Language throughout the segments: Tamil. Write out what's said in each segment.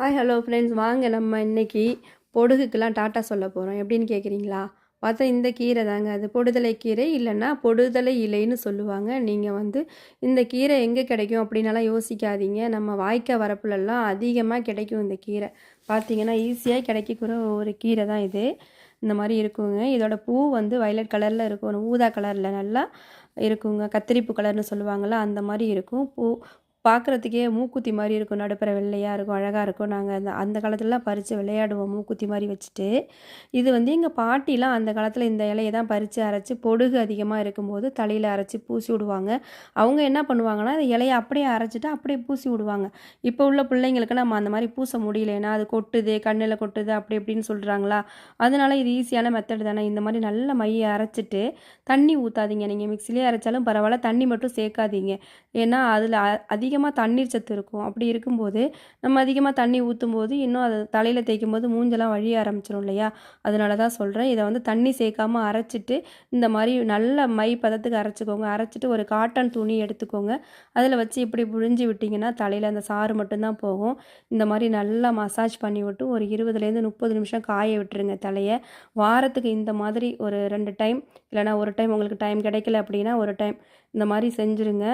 ஹாய் ஹலோ ஃப்ரெண்ட்ஸ் வாங்க நம்ம இன்றைக்கி பொடுகுக்கெலாம் டாட்டா சொல்ல போகிறோம் எப்படின்னு கேட்குறீங்களா பார்த்தா இந்த கீரை தாங்க. அது பொடுதலை கீரை இல்லைன்னா பொடுதலை இலைன்னு சொல்லுவாங்க. நீங்கள் வந்து இந்த கீரை எங்கே கிடைக்கும் அப்படின்னலாம் யோசிக்காதீங்க. நம்ம வாய்க்கா வரப்புலலாம் அதிகமாக கிடைக்கும் இந்த கீரை. பார்த்தீங்கன்னா ஈஸியாக கிடைக்கக்கூட ஒரு கீரை தான் இது. இந்த மாதிரி இருக்குங்க. இதோட பூ வந்து வயலட் கலரில் இருக்கும். ஊதா கலரில் நல்லா இருக்குங்க. கத்திரிப்பு கலர்னு சொல்லுவாங்கள்ல அந்த மாதிரி இருக்கும். பூ பார்க்குறதுக்கே மூக்குத்தி மாதிரி இருக்கும். நடுப்புற வெள்ளையாக இருக்கும் அழகாக இருக்கும். நாங்கள் அந்த அந்த காலத்துலலாம் பறித்து விளையாடுவோம் மூக்குத்தி மாதிரி வச்சுட்டு. இது வந்து எங்கள் பாட்டிலாம் அந்த காலத்தில் இந்த இலையை தான் பறித்து அரைச்சி பொடுகு அதிகமாக இருக்கும்போது தலையில் அரைச்சி பூசி விடுவாங்க. அவங்க என்ன பண்ணுவாங்கன்னா அந்த இலையை அப்படியே அரைச்சிட்டு அப்படியே பூசி விடுவாங்க. இப்போ உள்ள பிள்ளைங்களுக்கு நம்ம அந்த மாதிரி பூச முடியல ஏன்னா அது கொட்டுது கண்ணில் கொட்டுது அப்படி இப்படின்னு சொல்கிறாங்களா அதனால இது ஈஸியான மெத்தட் தானே. இந்த மாதிரி நல்ல மையை அரைச்சிட்டு தண்ணி ஊற்றாதீங்க நீங்கள் மிக்சிலே அரைச்சாலும் பரவாயில்ல. தண்ணி மட்டும் சேர்க்காதீங்க. ஏன்னா அதில் அதிக அதிகமாக தண்ணீர் சத்து இருக்கும். அப்படி இருக்கும்போது நம்ம அதிகமாக தண்ணி ஊற்றும் போது இன்னும் அதை தலையில் தேய்க்கும் போது மூஞ்செல்லாம் வழிய ஆரம்பிச்சிடும் இல்லையா? அதனால தான் சொல்கிறேன் இதை வந்து தண்ணி சேர்க்காமல் அரைச்சிட்டு இந்த மாதிரி நல்ல மை பதத்துக்கு அரைச்சிக்கோங்க. அரைச்சிட்டு ஒரு காட்டன் துணி எடுத்துக்கோங்க. அதில் வச்சு இப்படி புழிஞ்சு விட்டிங்கன்னா தலையில் அந்த சாறு மட்டும்தான் போகும். இந்த மாதிரி நல்லா மசாஜ் பண்ணி விட்டு ஒரு இருபதுலேருந்து முப்பது நிமிஷம் காய விட்டுருங்க தலையை. வாரத்துக்கு இந்த மாதிரி ஒரு ரெண்டு டைம் இல்லைனா ஒரு டைம் உங்களுக்கு டைம் கிடைக்கல அப்படின்னா ஒரு டைம் இந்த மாதிரி செஞ்சுருங்க.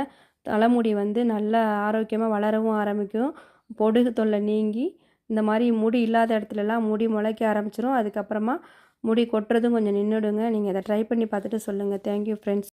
தலைமுடி வந்து நல்லா ஆரோக்கியமாக வளரவும் ஆரம்பிக்கும். பொடுகு தொல்லை நீங்கி இந்த மாதிரி முடி இல்லாத இடத்துலலாம் முடி முளைக்க ஆரம்பிச்சிரும். அதுக்கப்புறமா முடி கொட்டுறதும் கொஞ்சம் நின்றுடுங்க நீங்கள் அதை ட்ரை பண்ணி பார்த்துட்டு சொல்லுங்கள் தேங்க்யூ ஃப்ரெண்ட்ஸ்